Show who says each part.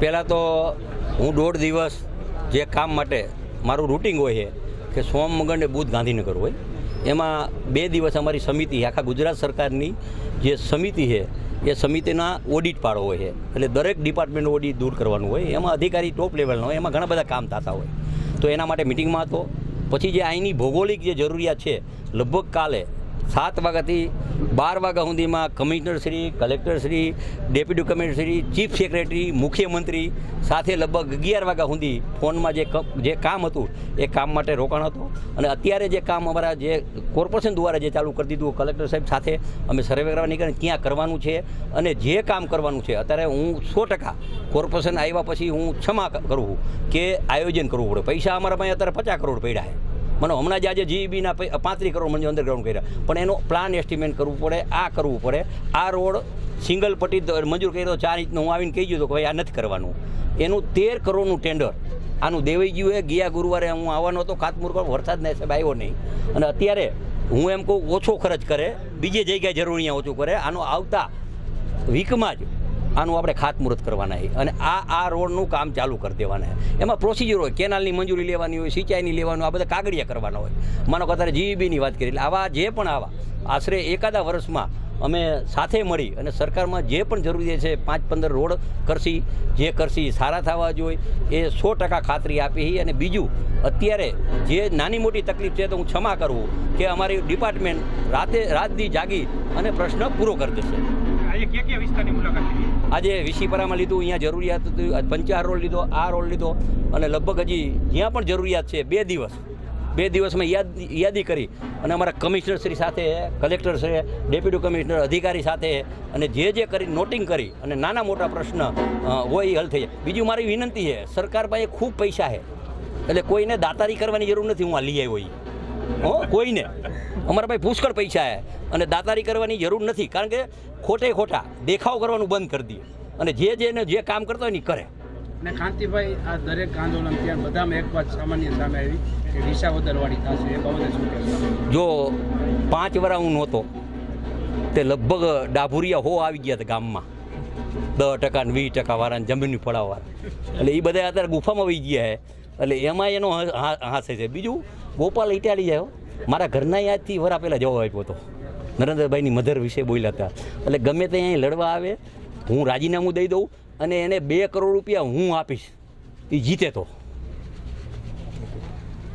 Speaker 1: પહેલાં તો હું દોઢ દિવસ જે કામ માટે મારું રૂટિંગ હોય છે, કે સોમ, મંગળ ને બુધ ગાંધીનગર હોય, એમાં બે દિવસ અમારી સમિતિ, આખા ગુજરાત સરકારની જે સમિતિ છે, એ સમિતિના ઓડિટ પાડો હોય છે. એટલે દરેક ડિપાર્ટમેન્ટ ઓડિટ દૂર કરવાનું હોય. એમાં અધિકારી ટોપ લેવલનો હોય, એમાં ઘણા બધા કામ થતા હોય. તો એના માટે મિટિંગમાં હતો. પછી જે અહીંની ભૌગોલિક જે જરૂરિયાત છે, લગભગ કાલે સાત વાગ્યાથી બાર વાગ્યા સુધીમાં commissioner Shri, collector Shri, deputy commissioner Shri, chief secretary, મુખ્યમંત્રી સાથે લગભગ અગિયાર વાગ્યા સુધી ફોનમાં જે જે કામ હતું, એ કામ માટે રોકાણ હતું. અને અત્યારે જે કામ અમારા જે કોર્પોરેશન દ્વારા જે ચાલુ કરી દીધું, કલેક્ટર સાહેબ સાથે અમે સર્વે કરવા નીકળ્યા ક્યાં કરવાનું છે. અને જે કામ કરવાનું છે, અત્યારે હું સો ટકા કોર્પોરેશન આવ્યા પછી હું ક્ષમા કરું કે આયોજન કરવું પડે. પૈસા અમારા પાસે અત્યારે પચાસ કરોડ પડ્યા છે. મને હમણાં જ આજે જીઈબીના પાંત્રીસ કરોડ મંજૂર અંડરગ્રાઉન્ડ કર્યા. પણ એનો પ્લાન એસ્ટિમેટ કરવું પડે, આ કરવું પડે. આ રોડ સિંગલ પટ્ટી મંજૂર કર્યો ચાર ઇંચનો, હું આવીને કહી ગયો તો કે ભાઈ આ નથી કરવાનું. એનું તેર કરોડનું ટેન્ડર આનું દેવાઈ ગયું ગુરુવારે હું આવવાનો હતો, ખાતમુહૂર્ત પર વરસાદ ને સાહેબ આવ્યો નહીં. અને અત્યારે હું એમ કહું, ઓછો ખર્ચ કરે, બીજી જગ્યાએ જરૂર અહીંયા ઓછું કરે. આનો આવતા વીકમાં જ આનું આપણે ખાતમુહૂર્ત કરવાના છે. અને આ આ રોડનું કામ ચાલુ કરી દેવાના છે. એમાં પ્રોસિજર હોય, કેનાલની મંજૂરી લેવાની હોય, સિંચાઈની લેવાનું આ બધા કાગળિયા કરવાના હોય. માનો કે અત્યારે જીઈબીની વાત કરી એટલે આવા જે પણ આવા આશરે એકાદા વર્ષમાં અમે સાથે મળી અને સરકારમાં જે પણ જરૂરી છે પાંચ પંદર રોડ કરશી, જે કરશી સારા થવા જોઈએ, એ સો ટકા ખાતરી આપી અને બીજું, અત્યારે જે નાની મોટી તકલીફ છે, તો હું ક્ષમા કરવું કે અમારી ડિપાર્ટમેન્ટ રાતે રાતથી જાગી અને પ્રશ્ન પૂરો કરી દેશે.
Speaker 2: વિસ્તારની મુલાકાત લીધી?
Speaker 1: આજે વિશીપરામાં લીધું, અહીંયા જરૂરિયાત પંચાર રોડ લીધો, આ રોડ લીધો, અને લગભગ હજી જ્યાં પણ જરૂરિયાત છે, બે દિવસ, બે દિવસમાં યાદ, યાદી કરી. અને અમારા કમિશનર શ્રી સાથે, કલેક્ટર શ્રી, ડેપ્યુટી કમિશનર, અધિકારી સાથે, અને જે જે કરી, નોટિંગ કરી, અને નાના મોટા પ્રશ્ન હોય એ હલ થઈ જાય. બીજું મારી વિનંતી છે, સરકાર પાસે ખૂબ પૈસા છે. એટલે કોઈને દાતારી કરવાની જરૂર નથી, હું આ લઈ આવ્યો. હો કોઈને? અમારા પાસે પુષ્કળ પૈસા છે અને દાતારી કરવાની જરૂર નથી કારણ કે ખોટે ખોટા દેખાવ કરવાનું બંધ કરી દઈએ અને જે જેને જે કામ કરતો હોય ને કરે.
Speaker 3: ને કાંતિભાઈ આ દરેક આંદોલન ત્યાં બધામાં એક વાત સામાન્ય સામે આવી કે વિસાવદરવાળી થશે એ બાબતે શું કહેશો?
Speaker 1: જો પાંચ વરા હું નહોતો તે લગભગ ડાભુરિયા હો આવી ગયા હતા ગામમાં. દસ ટકા ને વીસ ટકા વાળા જમીનની ફળાવવા. એટલે એ બધા અત્યારે ગુફામાં વહી ગયા છે. એટલે એમાં એનો હાસે છે. બીજું ગોપાલ ઇટાલી જાય મારા ઘરના યાદથી વરા પહેલાં જવાબ આપ્યો હતો. નરેન્દ્રભાઈની મધર વિશે બોલ્યા હતા. એટલે ગમે તે અહીં લડવા આવે, હું રાજીનામું દઈ દઉં અને એને બે કરોડ રૂપિયા હું આપીશ. એ જીતે તો.